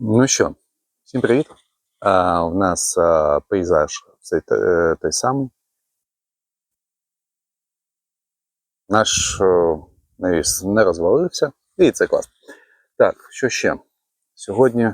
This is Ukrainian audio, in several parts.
Ну що, всім привіт. А, у нас а, пейзаж цей е, той самий. Наш навіс не розвалився, і це класно. Так, що ще? Сьогодні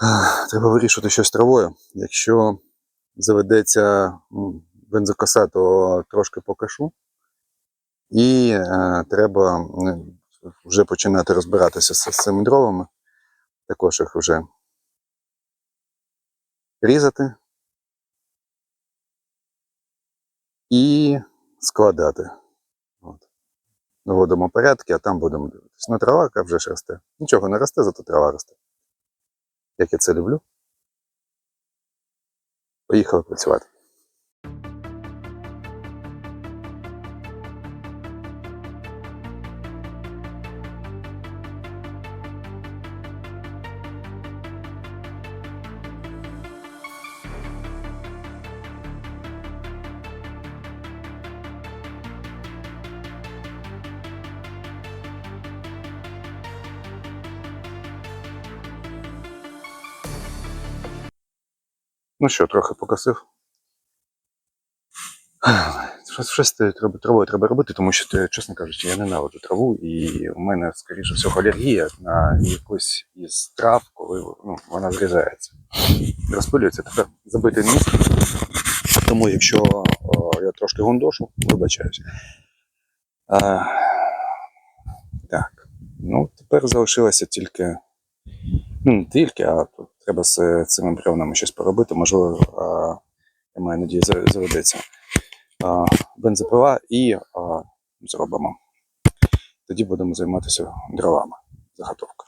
а, треба вирішити щось травою. Якщо заведеться м, бензокоса, то трошки покашу. І е, треба вже починати розбиратися з, з цими дровами також їх вже різати і складати. От. Наводимо порядки, а там будемо дивитися. Ну, трава вже ж росте. Нічого не росте, зато трава росте. Як я це люблю. Поїхали працювати. Ну що, трохи покосив. Щось, щось треба, травою треба робити, тому що, чесно кажучи, я ненавиджу траву, і у мене, скоріше всього, алергія на якусь із трав, коли ну, вона зрізається. Розпилюється тепер забитий ніс. Тому якщо о, я трошки гундошу, вибачаюся. А, так. Ну, тепер залишилося тільки. Ну, не тільки, а треба з цими бревнами щось поробити. Можливо, я маю надію, за- заведеться бензопила і зробимо. Тоді будемо займатися дровами. Заготовка.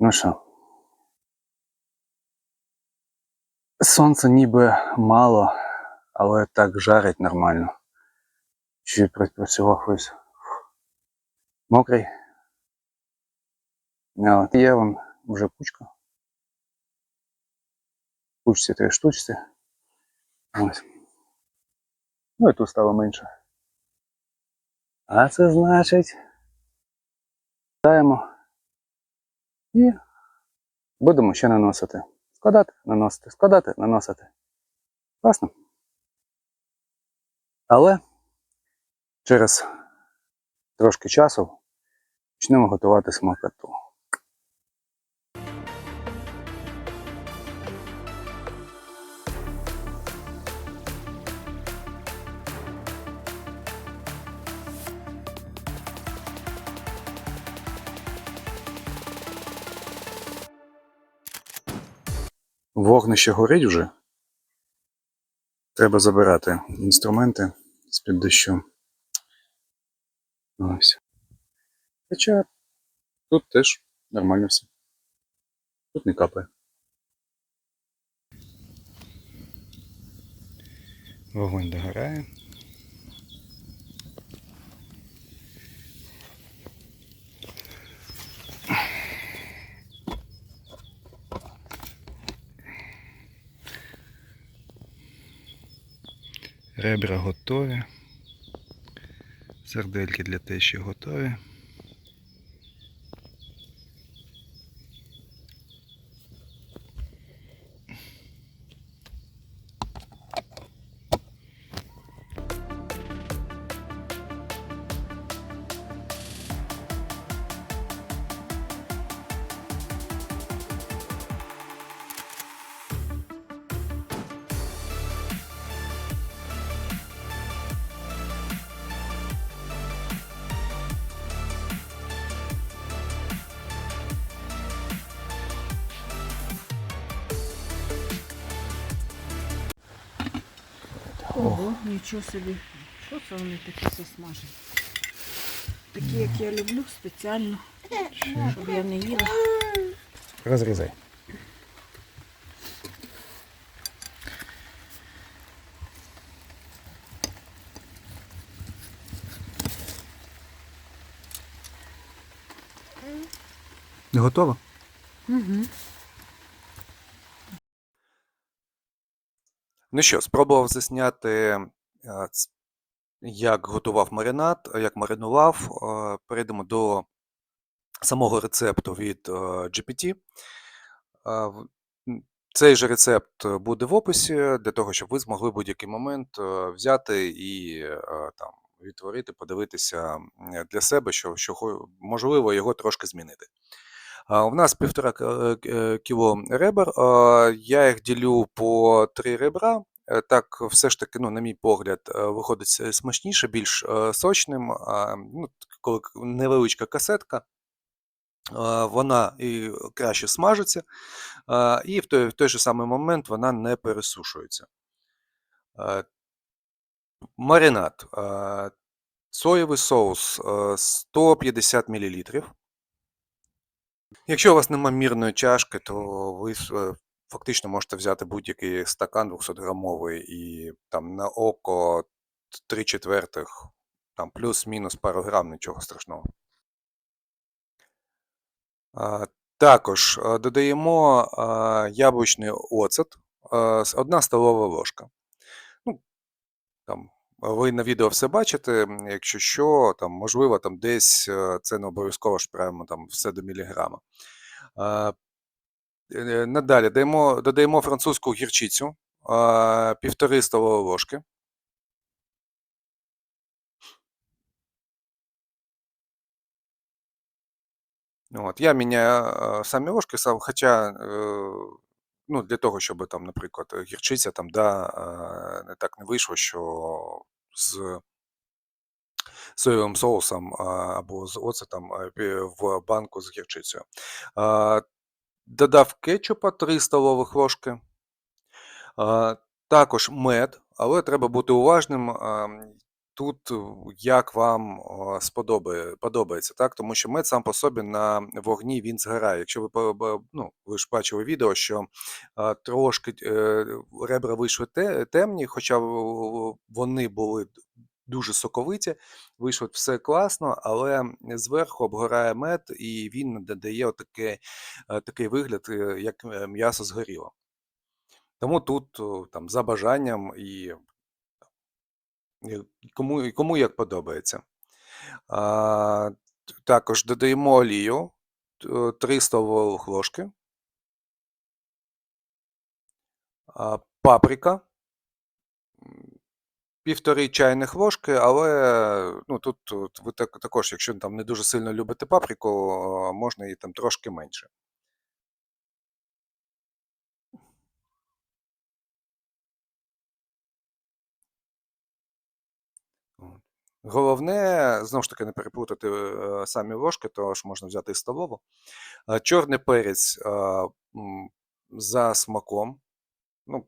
Ну що? Сонця ніби мало, але так жарить нормально. Чи працював ось мокрий. А от є вон вже кучка. Кучці три штучці. Ось. Ну і тут стало менше. А це значить. Даємо. І будемо ще наносити. Складати, наносити, складати, наносити. Класно. Але через трошки часу почнемо готувати смакоту. Вогнище горить вже. Треба забирати інструменти з-під дощу. Ось. Хоча тут теж нормально все. Тут не капає. Вогонь догорає. Ребра готові. Сердельки для тещі готові. Ого, нічого собі. Що це вони такі все смажать? Такі, як я люблю, спеціально, щоб я не їла. Розрізай. Готово? Угу. Ну що, спробував засняти, е, як готував маринад, е, як маринував. Е, Перейдемо до самого рецепту від GPT. Цей же рецепт буде в описі для того, щоб ви змогли в будь-який момент взяти і там відтворити, подивитися для себе, що, що можливо його трошки змінити. У нас півтора е, е, кіло ребер. Я їх ділю по три ребра. Е, Так, все ж таки, ну, на мій погляд, виходить смачніше, більш сочним. Ну, невеличка касетка, вона і краще смажиться, і в той, в той же самий момент вона не пересушується. Маринад. Соєвий соус е, 150 мл. Якщо у вас нема мірної чашки, то ви е, фактично можете взяти будь-який стакан 200-грамовий і там на око 3 четвертих, там плюс-мінус пару грам, нічого страшного. Також е, додаємо яблучний оцет, е, одна столова ложка. Ну, там, ви на відео все бачите, якщо що, там, можливо, там десь е, це не обов'язково ж прямо там все до міліграма. Е, Надалі даємо, додаємо французьку гірчицю, півтори столові ложки. От, я міняю е, самі ложки, хоча е, ну, для того, щоб там, наприклад, гірчиця там, да, е, не так не вийшло, що з соєвим соусом або з оцетом в банку з гірчицею. Додав кетчупа 3 столових ложки. Також мед, але треба бути уважним. Тут як вам сподобає, подобається, так? Тому що мед сам по собі на вогні він згорає. Якщо ви ну, ви ж бачили відео, що трошки е, ребра вийшли темні, хоча вони були дуже соковиті, вийшло все класно, але зверху обгорає мед, і він додає отаке, е, такий вигляд, е, як м'ясо згоріло. Тому тут там за бажанням і кому, кому як подобається. А, також додаємо олію 3 столових ложки, а, паприка півтори чайних ложки, але ну, тут, тут ви так, також, якщо там не дуже сильно любите паприку, можна її там трошки менше. Головне, знову ж таки, не переплутати е, самі ложки, тож можна взяти і столову. Е, Чорний перець е, за смаком. Ну,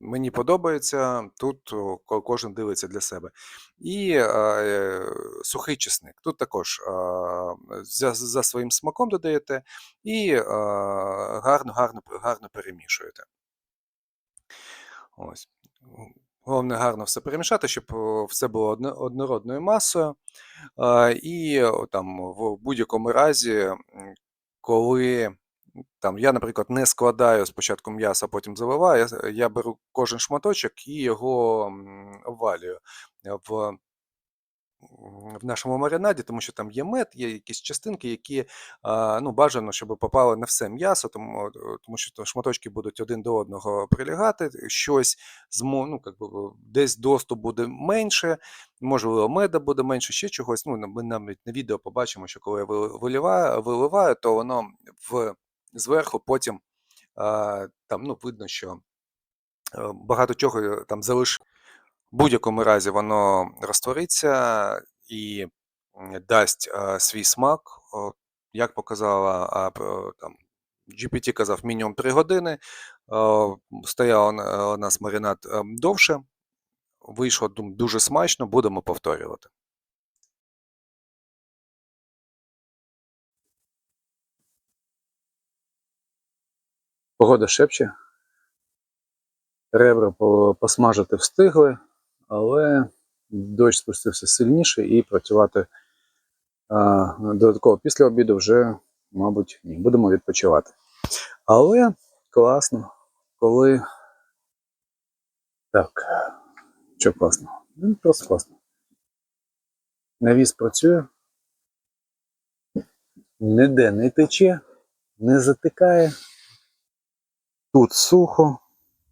мені подобається, тут кожен дивиться для себе. І е, сухий чесник. Тут також е, за, за своїм смаком додаєте і е, гарно, гарно, гарно перемішуєте. Ось. Головне гарно все перемішати, щоб все було однородною масою. І там в будь-якому разі, коли там я, наприклад, не складаю спочатку м'ясо, а потім заливаю, я, беру кожен шматочок і його обвалюю в, в нашому маринаді, тому що там є мед, є якісь частинки, які ну, бажано, щоб попали на все м'ясо, тому, тому що то шматочки будуть один до одного прилягати, щось ну, как би, десь доступ буде менше, можливо, меда буде менше, ще чогось. Ну, ми навіть на відео побачимо, що коли я виливаю, виливаю то воно в, зверху потім там, ну, видно, що е, багато чого е, там залиш. В будь-якому разі воно розтвориться і дасть а, свій смак. Як показала там, GPT казав мінімум 3 години. Е, Стояв у нас маринад е, довше. вийшло дуже смачно, будемо повторювати. Погода шепче. Ребра посмажити встигли, але дощ спустився сильніше і працювати а, додатково після обіду вже, мабуть, ні, будемо відпочивати. Але класно, коли. Так, що класно? Ну, просто класно. Навіс працює. Ніде не тече, не затикає. Тут сухо,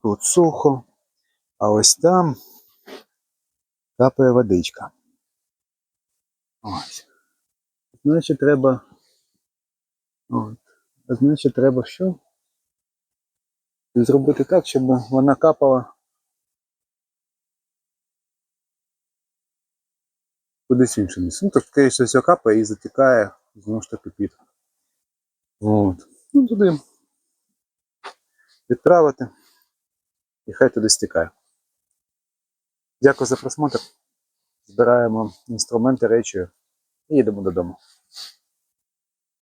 тут сухо, а ось там капає водичка. Ось. Значить, треба. От. Значить, треба що? Зробити так, щоб вона капала кудись інше місце. Ну, так, скоріше все капає і затікає знову ж таки під. От. Ну, туди відправити. І хай туди стікає. Дякую за просмотр. Збираємо інструменти, речі і їдемо додому.